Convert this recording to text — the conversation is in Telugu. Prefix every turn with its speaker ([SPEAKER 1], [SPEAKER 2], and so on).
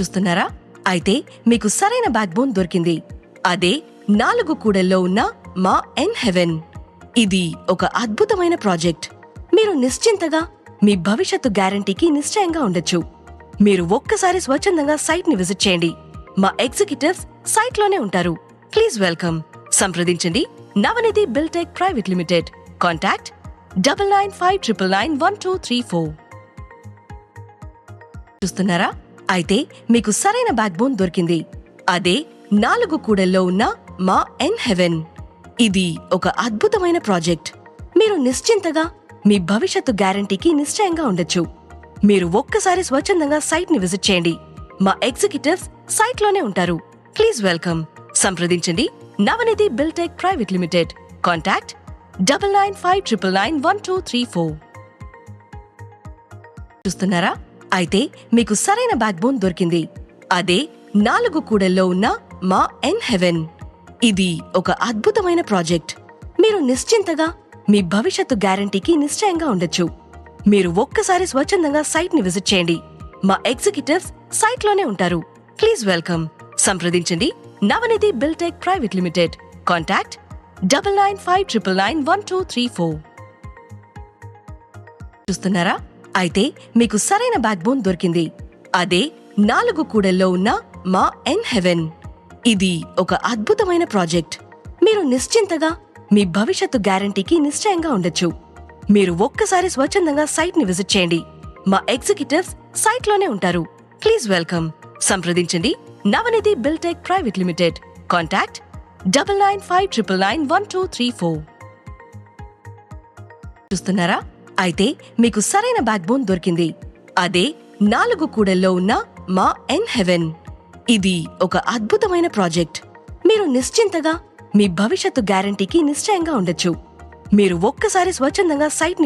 [SPEAKER 1] చూస్తున్నారా? అయితే మీకు సరైన బ్యాక్ బోన్ దొరికింది. అదే నాలుగు కూడల్లో ఉన్న మా ఎన్ హెవెన్. ఇది ఒక అద్భుతమైన ప్రాజెక్ట్. మీరు నిశ్చింతగా మీ భవిష్యత్తు గ్యారంటీకి నిశ్చయంగా ఉండొచ్చు. మీరు ఒక్కసారి స్వచ్ఛందంగా సైట్ని విజిట్ చేయండి. మా ఎగ్జిక్యూటివ్స్ సైట్లోనే ఉంటారు. Please welcome. సంప్రదించండి Navanidhi Biltech private limited. Contact double nine five triple nine one two three four. చూస్తున్నారా? అయితే మీకు సరైన బ్యాక్ బోన్ దొరికింది. అదే నాలుగు కూడల్లో ఉన్న మా ఎన్ హెవెన్. ఇది ఒక అద్భుతమైన ప్రాజెక్ట్. మీరు నిశ్చింతగా మీ భవిష్యత్తు గ్యారంటీకి నిశ్చయంగా ఉండొచ్చు. మీరు ఒక్కసారి స్వచ్ఛందంగా సైట్ని విజిట్ చేయండి. మా ఎగ్జిక్యూటివ్స్ సైట్లోనే ఉంటారు. Please welcome. సంప్రదించండి Navanidhi Biltech private limited. Contact double nine five triple nine one two three four. చూస్తున్నారా? అయితే మీకు సరైన బ్యాక్ బోన్ దొరికింది. అదే నాలుగు కూడల్లో ఉన్న మా ఎన్ హెవెన్ ఇది ఒక అద్భుతమైన ప్రాజెక్ట్. మీరు నిశ్చింతగా మీ భవిష్యత్తు గ్యారంటీకి నిశ్చయంగా ఉండొచ్చు. మీరు ఒక్కసారి స్వచ్ఛందంగా సైట్ని విజిట్ చేయండి. మా ఎగ్జిక్యూటివ్స్ సైట్లోనే ఉంటారు. Please welcome. సంప్రదించండి Navanidhi Biltech private limited. Contact double nine five triple nine one two three four. చూస్తున్నారా? అయితే మీకు సరైన బ్యాక్ బోన్ దొరికింది. అదే నాలుగు కూడల్లో ఉన్న మా ఎన్ హెవెన్. ఇది ఒక అద్భుతమైన ప్రాజెక్ట్. మీరు నిశ్చింతగా మీ భవిష్యత్తు గ్యారంటీకి నిశ్చయంగా ఉండొచ్చు. మీరు ఒక్కసారి స్వచ్ఛందంగా సైట్ని విజిట్ చేయండి. మా ఎగ్జిక్యూటివ్స్ సైట్లోనే ఉంటారు. Please welcome. సంప్రదించండి. Navanidhi Biltech private limited. Contact double nine five triple nine one two three four. చూస్తున్నారా? అయితే మీకు సరైన బ్యాక్ బోన్ దొరికింది. అదే నాలుగు కూడల్లో ఉన్న మా ఎన్ హెవెన్. ఇది ఒక అద్భుతమైన ప్రాజెక్ట్. మీరు నిశ్చింతగా మీ భవిష్యత్తు గ్యారంటీకి నిశ్చయంగా ఉండొచ్చు. మీరు ఒక్కసారి స్వచ్ఛందంగా సైట్